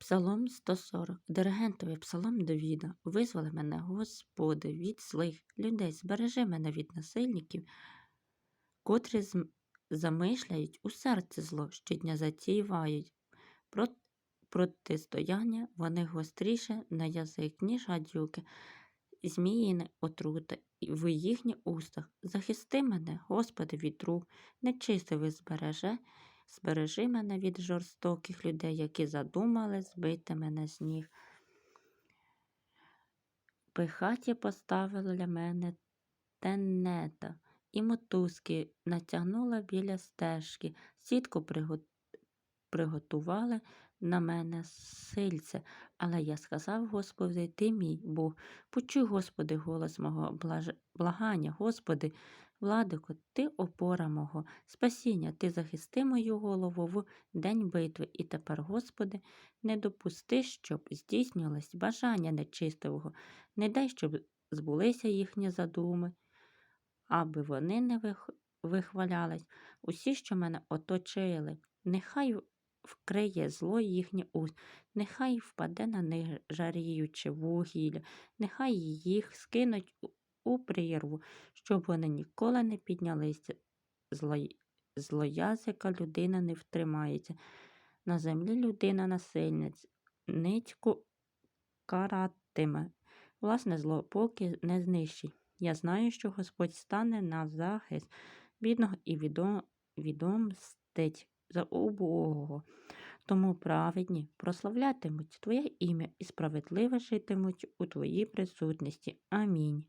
Псалом 140. Диригентовий псалом Давіда. Визволи мене, Господи, від злих людей, збережи мене від насильників, котрі замишляють у серці зло, щодня затівають. Про... Протистояння вони гостріше на язик, ніж гадюки, зміїни отрута в їхніх устах. Захисти мене, Господи, від рук, нечистивий збереже, збережи мене від жорстоких людей, які задумали збити мене з ніг. Пихаті поставила для мене тенета і мотузки натягнула біля стежки, сітку приготувала приготували на мене сильце, але я сказав, Господи, ти мій Бог, почуй, Господи, голос мого благання, Господи, владико, ти опора мого, спасіння, ти захисти мою голову в день битви. І тепер, Господи, не допусти, щоб здійснювалось бажання нечистивого, не дай, щоб збулися їхні задуми, аби вони не вих... вихвалялись. Усі, що мене оточили, нехай вкриє зло їхнє уст, нехай впаде на них жаріюче вугілля, нехай їх скинуть у- прірву, щоб вони ніколи не піднялися. Зло... Злоязика людина не втримається. На землі людина насильниць, нитьку каратиме. Власне зло поки не знищить. Я знаю, що Господь стане на захист бідного і відом... відомстить за убогого. Тому праведні прославлятимуть Твоє ім'я і справедливо житимуть у Твоїй присутності. Амінь.